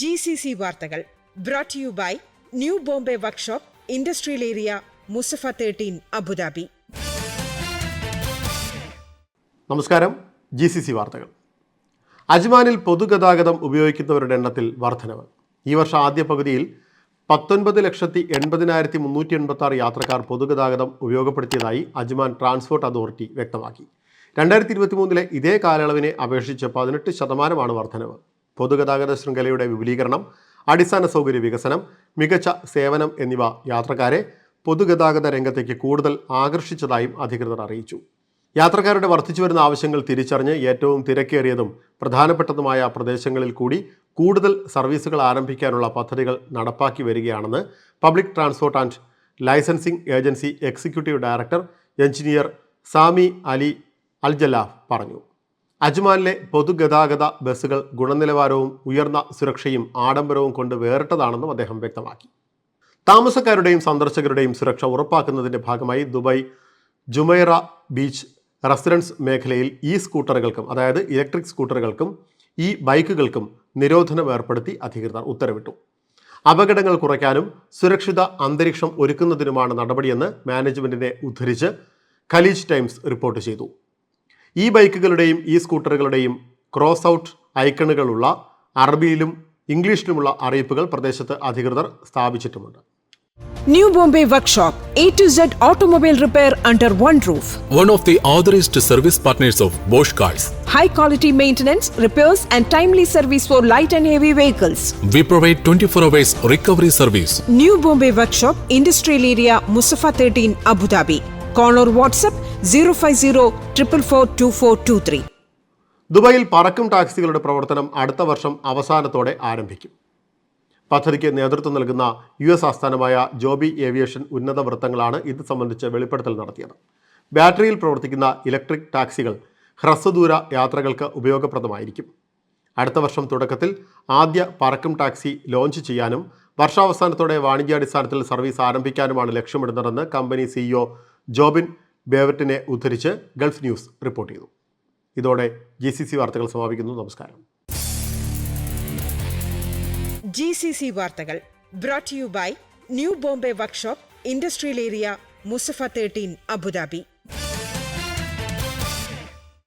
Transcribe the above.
G C C വാർത്തകൾ brought you by new Bombay workshop industrial area Musaffah thirteen Abu Dhabi നമസ്കാരം. G C C വാർത്തകൾ. അജ്മാനിൽ പൊതുഗതാഗതം ഉപയോഗിക്കുന്നവരുടെ എണ്ണത്തിൽ വർധനവ്. ഈ വർഷം ആദ്യ പകുതിയിൽ പത്തൊൻപത് ലക്ഷത്തി എൺപതിനായിരത്തി മുന്നൂറ്റി എൺപത്തി ആറ് യാത്രക്കാർ പൊതുഗതാഗതം ഉപയോഗപ്പെടുത്തിയതായി അജ്മാൻ ട്രാൻസ്പോർട്ട് അതോറിറ്റി വ്യക്തമാക്കി. രണ്ടായിരത്തി ഇരുപത്തി മൂന്നിലെ ഇതേ കാലയളവിനെ അപേക്ഷിച്ച് പതിനെട്ട് ശതമാനമാണ് വർധനവ്. പൊതുഗതാഗത ശൃംഖലയുടെ വിപുലീകരണം അടിസ്ഥാന സൗകര്യ വികസനം മികച്ച സേവനം എന്നിവ യാത്രക്കാരെ പൊതുഗതാഗത രംഗത്തേക്ക് കൂടുതൽ ആകർഷിച്ചതായും അധികൃതർ അറിയിച്ചു. യാത്രക്കാരുടെ വർദ്ധിച്ചു വരുന്ന ആവശ്യങ്ങൾ തിരിച്ചറിഞ്ഞ് ഏറ്റവും തിരക്കേറിയതും പ്രധാനപ്പെട്ടതുമായ പ്രദേശങ്ങളിൽ കൂടി കൂടുതൽ സർവീസുകൾ ആരംഭിക്കാനുള്ള പദ്ധതികൾ നടപ്പാക്കി വരികയാണെന്ന് public transport and licensing agency executive director engineer Sami Ali Al Jalaf പറഞ്ഞു. അജ്മാനിലെ പൊതുഗതാഗത ബസ്സുകൾ ഗുണനിലവാരവും ഉയർന്ന സുരക്ഷയും ആഡംബരവും കൊണ്ട് വേറിട്ടതാണെന്നും അദ്ദേഹം വ്യക്തമാക്കി. താമസക്കാരുടെയും സന്ദർശകരുടെയും സുരക്ഷ ഉറപ്പാക്കുന്നതിന്റെ ഭാഗമായി ദുബായ് ജുമൈറ ബീച്ച് റെസിഡൻസ് മേഖലയിൽ ഇ സ്കൂട്ടറുകൾക്കും അതായത് ഇലക്ട്രിക് സ്കൂട്ടറുകൾക്കും ഈ ബൈക്കുകൾക്കും നിരോധനം ഏർപ്പെടുത്തി അധികൃതർ ഉത്തരവിട്ടു. അപകടങ്ങൾ കുറയ്ക്കാനും സുരക്ഷിത അന്തരീക്ഷം ഒരുക്കുന്നതിനുമാണ് നടപടിയെന്ന് മാനേജ്മെന്റിനെ ഉദ്ധരിച്ച് ഖലീജ് ടൈംസ് റിപ്പോർട്ട് ചെയ്തു. ഈ ബൈക്കുകളുടെയും ഈ സ്കൂട്ടറുകളുടെയും ക്രോസ് ഔട്ട് ഐക്കണുകളുള്ള അറബിയിലും ഇംഗ്ലീഷിലുമുള്ള അറിയിപ്പുകൾ പ്രദേശത്ത് അധികൃതർ സ്ഥാപിച്ചിട്ടുമുണ്ട് New Bombay Workshop, A to Z automobile repair under one roof. one of the authorized service partners of Bosch Cars. high quality maintenance, repairs, and timely service for light and heavy vehicles. We provide 24 hours recovery service. New Bombay Workshop, Industrial Area, Musafa 13, Abu Dhabi. Call or WhatsApp 050 444 ദുബായിൽ പറക്കും ടാക്സികളുടെ പ്രവർത്തനം അടുത്ത വർഷം അവസാനത്തോടെ ആരംഭിക്കും. പദ്ധതിക്ക് നേതൃത്വം നൽകുന്ന യു എസ് ആസ്ഥാനമായ ജോബി ഏവിയേഷൻ ഉന്നത വൃത്തങ്ങളാണ് ഇത് സംബന്ധിച്ച് വെളിപ്പെടുത്തൽ നടത്തിയത്. ബാറ്ററിയിൽ പ്രവർത്തിക്കുന്ന ഇലക്ട്രിക് ടാക്സികൾ ഹ്രസ്വദൂര യാത്രകൾക്ക് ഉപയോഗപ്രദമായിരിക്കും. അടുത്ത വർഷം തുടക്കത്തിൽ ആദ്യ പറക്കും ടാക്സി ലോഞ്ച് ചെയ്യാനും വർഷാവസാനത്തോടെ വാണിജ്യാടിസ്ഥാനത്തിൽ സർവീസ് ആരംഭിക്കാനുമാണ് ലക്ഷ്യമിടുന്നതെന്ന് കമ്പനി സിഇഒ ജോബിൻ ബേവറ്റിനെ ഉദ്ധരിച്ച് ഗൾഫ് ന്യൂസ് റിപ്പോർട്ട് ചെയ്തു. ഇതോടെ ജി സി സി വാർത്തകൾ സമാപിക്കുന്നു. നമസ്കാരം. ജി സി സി വാർത്തകൾ brought you by new Bombay workshop industrial area Musaffah thirteen Abu Dhabi